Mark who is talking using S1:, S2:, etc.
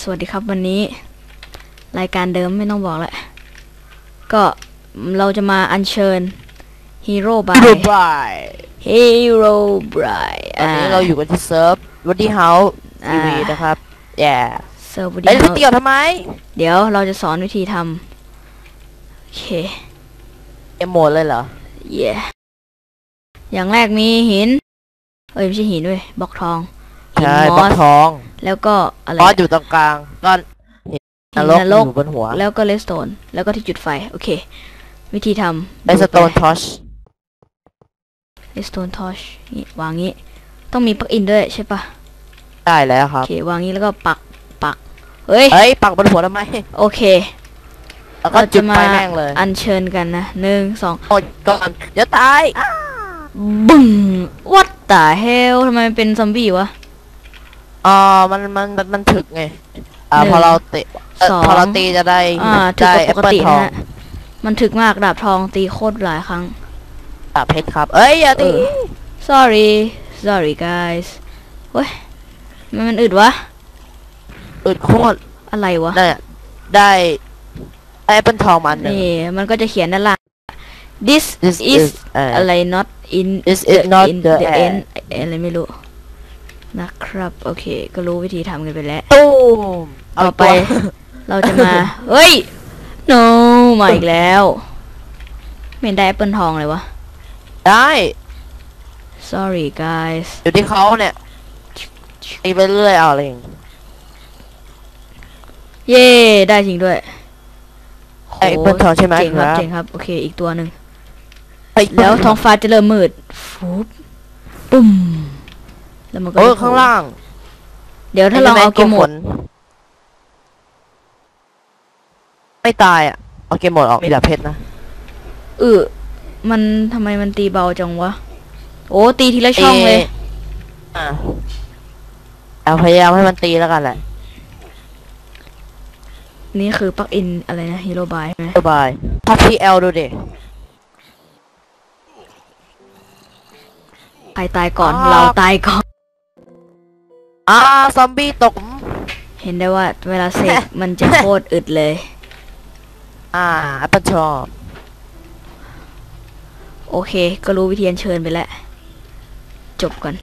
S1: สวัสดีครับวันนี้ รายการเดิมไม่ต้องบอกแหละก็เราจะมาอัญเชิญฮีโร่บาย
S2: ดูบาย
S1: ฮีโร่บาย
S2: ตอนนี้เราอยู่กันที่เซิร์ฟวัดดี้เฮาส์ทีวีนะครับแย่
S1: เซิร์ฟวิดี
S2: ไอ้ย
S1: โอ
S2: พี่เตียวทำไม
S1: เดี๋ยวเราจะสอนวิธีทำโอเค
S2: เอมโหมดเลยเหรอ
S1: เย่อย่างแรกมีหิน เอ้ยไม่ใช่หินด้วยบล็อกทองหิน
S2: ใช่
S1: ม
S2: บล็
S1: อ
S2: อก
S1: ส
S2: ทอง
S1: แล้วก็อะไร
S2: มอสอยู่ตรงกลางก้อนหินนรก
S1: หินนรก
S2: อยู่บนหัว
S1: แล้วก็เลสโตน แล้วก็ที่จุดไฟ โอเค วิธีทำ
S2: ไอสโตนทอช
S1: เลสโตนทอชนี่วางงี้ ต้องมีปลั๊กอินด้วยใช่ปะ
S2: ได้แล้วค
S1: โอ
S2: รับ
S1: เควางงี้แล้วก็ปักปัก เฮ้ย
S2: เฮ้ย ปักบนหัวทำไม
S1: โอเค
S2: แล้วก็
S1: เรา
S2: จุ
S1: จะ
S2: ด
S1: มา
S2: ไฟแม่งเลย
S1: อัญเชิญกันนะหนึ่งสอง
S2: โอ้ยก่อนเดี๋ยวตาย
S1: บึ้ง what the hell ทำไมมันเป็นซอมบี้วะ
S2: อ๋อมันมันมันมันถึกไง อ่า
S1: หนึ่ง
S2: พอเราเตะเอ่อ
S1: สอง
S2: พอเราตีจะได้
S1: อ่าถึก
S2: ได้
S1: กว่าปก
S2: แอปเปิล
S1: ติ
S2: ทอ
S1: นะ
S2: ง
S1: ฮะมันถึกมากดาบทองตีโคตรหลายครั้ง
S2: ดาบเพชรครับ เอ้ยอย่าตี
S1: เออ sorry sorry guys เฮ้ยมันมันอึดวะ
S2: อึดโคตร
S1: อะไรวะ
S2: ได้ได้ได้แอปเปิลทองมาอันหนึ่ง
S1: นี่ มันก็จะเขียนด้านล่าง this
S2: This
S1: is
S2: is เอ่อ
S1: อะไร not in
S2: This is
S1: the-
S2: not
S1: in
S2: the
S1: the
S2: end
S1: end อะไรไม่รู้ นะครับ โอเค ก็รู้วิธีทำกันไปแล้ว
S2: ตู้ม
S1: ต่อไป
S2: เาตัว
S1: เราจะมา เฮ้ย no มาอีกแล้ว ไม่เห็นได้แอปเปิลทองเลยวะ
S2: ได้
S1: sorry guys
S2: อยู่ที่เขาเนี่ยตีไปเรื่อยเอาอะไรอย่าง
S1: เย้ได้จริงด้วย
S2: ไอ้เปิลทองใช่ไหม
S1: เจ๋งครับ
S2: ครับ
S1: เจ๋งครับ โอเค อีกตัวหนึ่ง
S2: ไอ้
S1: แล้วท้องฟ้าจะเริ่มมืดฟุบปุ้ม แล้วมันก็
S2: เออ
S1: จะโผ
S2: ข้างล่าง
S1: เดี๋ยวถ้าลองเอาเกมโหมด
S2: ไม่ตายอะ เอาเกมโหมดออกมีดาบเพชรนะ
S1: เออมันทำไมมันตีเบาจังวะ โอ้ตีทีละช่องเลย
S2: อะเอาพยายามให้มันตีแล้วกันแหละ
S1: นี่คือปลั๊กอินอะไรนะฮีโร่บายใช่ไหม
S2: สบายพับพีเอลดูดิ
S1: ใครตายก่อน
S2: อ่า
S1: เราตายก่อน
S2: อ่าซอมบี้ตก
S1: เห็นได้ว่าเวลาเสก มันจะโคตรอึดเลย
S2: อ่าแอปเปิลทอง
S1: โอเค ก็รู้วิธีอัญเชิญไปแล้ว จบก่อน